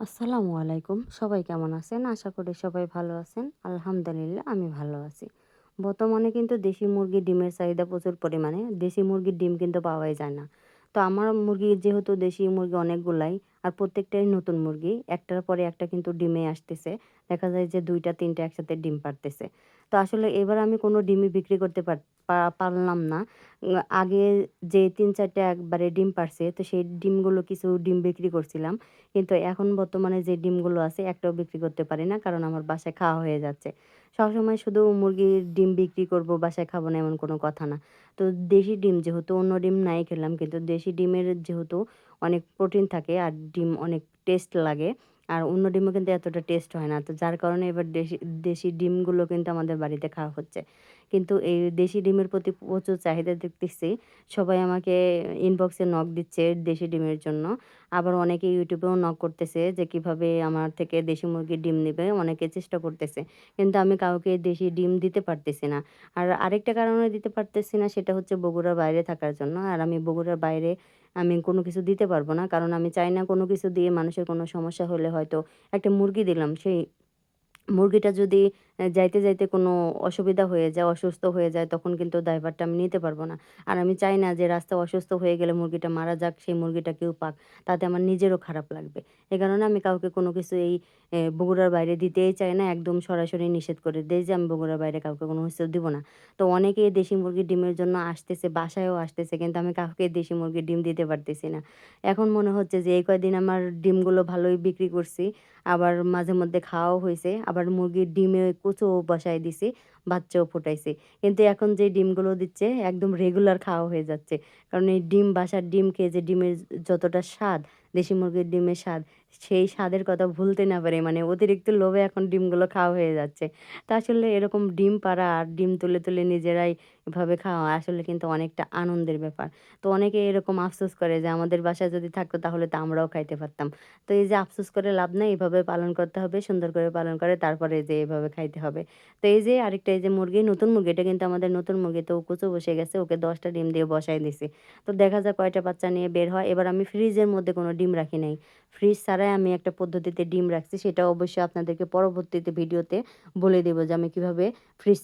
আসসালামু আলাইকুম। সবাই কেমন আছেন? আশা করি সবাই ভালো আছেন। আলহামদুলিল্লাহ, আমি ভালো আছি। বর্তমানে কিন্তু দেশি মুরগির ডিমের চাহিদা প্রচুর পরিমাণে। দেশি মুরগির ডিম কিন্তু পাওয়াই যায় না। তো আমার মুরগি যেহেতু দেশি মুরগি অনেকগুলাই আর প্রত্যেকটাই নতুন মুরগি। একটার পরে একটা কিন্তু ডিমে আসতেছে। দেখা যায় যে দুইটা, তিনটা একসাথে ডিম পারতেছে তো আসলে এবার আমি কোনো ডিমই বিক্রি করতে পারলাম না। আগে যে তিন চারটা একবারে ডিম পারছে তো সেই ডিমগুলো কিছু ডিম বিক্রি করছিলাম। কিন্তু এখন বর্তমানে যে ডিমগুলো আছে, একটাও বিক্রি করতে পারি না কারণ আমার বাসায় খাওয়া হয়ে যাচ্ছে। সবসময় শুধু মুরগির ডিম বিক্রি করব, বাসায় খাব না এমন কোনো কথা না। তো দেশি ডিম যেহেতু অন্য ডিম নাই খেলাম, কিন্তু দেশি ডিমের যেহেতু অনেক প্রোটিন থাকে আর ডিম অনেক টেস্ট লাগে। আর অন্য ডিমও কিন্তু এতটা টেস্ট হয় না। তো যার কারণে এবার দেশি দেশি ডিমগুলো কিন্তু আমাদের বাড়িতে খাওয়া হচ্ছে। কিন্তু এই দেশি ডিমের প্রতি প্রচুর চাহিদা দেখতেছি। সবাই আমাকে ইনবক্সে নক দিচ্ছে দেশি ডিমের জন্য। আবার অনেকে ইউটিউবেও নক করতেছে যে কীভাবে আমার থেকে দেশি মুরগির ডিম নেবে, অনেকে চেষ্টা করতেছে। কিন্তু আমি কাউকে দেশি ডিম দিতে পারতেছি না। আর আরেকটা কারণে দিতে পারতেছি না সেটা হচ্ছে বগুড়ার বাইরে থাকার জন্য। আর আমি বগুড়ার বাইরে আমি কোনো কিছু দিতে পারব না। কারণ আমি চাই না কোনো কিছু দিয়ে মানুষের কোনো সমস্যা হলে হয়তো একটা মুরগি দিলাম। সেই মুরগিটা যদি যাইতে, যাইতে কোনো অসুবিধা হয়ে যায়, অসুস্থ হয়ে যায় তখন কিন্তু দায়ভারটা আমি নিতে পারব না। আর আমি চাই না যে রাস্তায় অসুস্থ হয়ে গেলে মুরগিটা মারা যাক, সেই মুরগিটা কেউ পাক। তাতে আমার নিজেরও খারাপ লাগবে। এ কারণে আমি কাউকে কোনো কিছু এই বগুড়ার বাইরে দিতেই চাই না। একদম সরাসরি নিষেধ করে দেই যে আমি বগুড়ার বাইরে কাউকে কোনো কিছু দিব না। তো অনেকেই দেশি মুরগির ডিমের জন্য আসতেছে, বাসায়ও আসতেছে কিন্তু আমি কাউকে দেশি মুরগির ডিম দিতে পারতেছি না। এখন মনে হচ্ছে যে এই কয়দিন আমার ডিমগুলো ভালোই বিক্রি করছি। আবার মাঝে মধ্যে খাওয়াও হয়েছে আবার মুরগির ডিমে কুচোও বসায় দিছি, বাচ্চাও ফুটাইছি। কিন্তু এখন যে ডিমগুলো দিচ্ছে একদম রেগুলার খাওয়া হয়ে যাচ্ছে। কারণ এই ডিম বাসার ডিম খেয়ে যে ডিমের যতটা স্বাদ, দেশি মুরগির ডিমের স্বাদ, সেই স্বাদের কথা ভুলতে না পারে মানে অতিরিক্ত লোভে এখন ডিমগুলো খাওয়া হয়ে যাচ্ছে। তা আসলে এরকম ডিম পাড়া আর ডিম তুলে, তুলে নিজেরাই এভাবে খাওয়া আসলে কিন্তু অনেকটা আনন্দের ব্যাপার। তো অনেকে এরকম আফসোস করে যে আমাদের বাসায় যদি থাকতো তাহলে তো আমরাও খাইতে পারতাম। তো এই যে আফসোস করে লাভ নাই, এভাবে পালন করতে হবে। সুন্দর করে পালন করে তারপরে যে এভাবে খাইতে হবে। তো এই যে আরেকটা এই যে মুরগি, নতুন মুরগি, এটা কিন্তু আমাদের নতুন মুরগি। তো কুচো বসে গেছে। ওকে দশটা ডিম দিয়ে বসাই দিছি। তো দেখা যাক কয়টা বাচ্চা নিয়ে বের হয়। এবার আমি ফ্রিজের মধ্যে কোনো ডিম রাখি নাই। ফ্রিজ ছাড়াই আমি একটা পদ্ধতিতে ডিম রাখছি। সেটা অবশ্যই আপনাদেরকে পরবর্তীতে ভিডিওতে বলে দেব যে আমি কীভাবে ফ্রিজ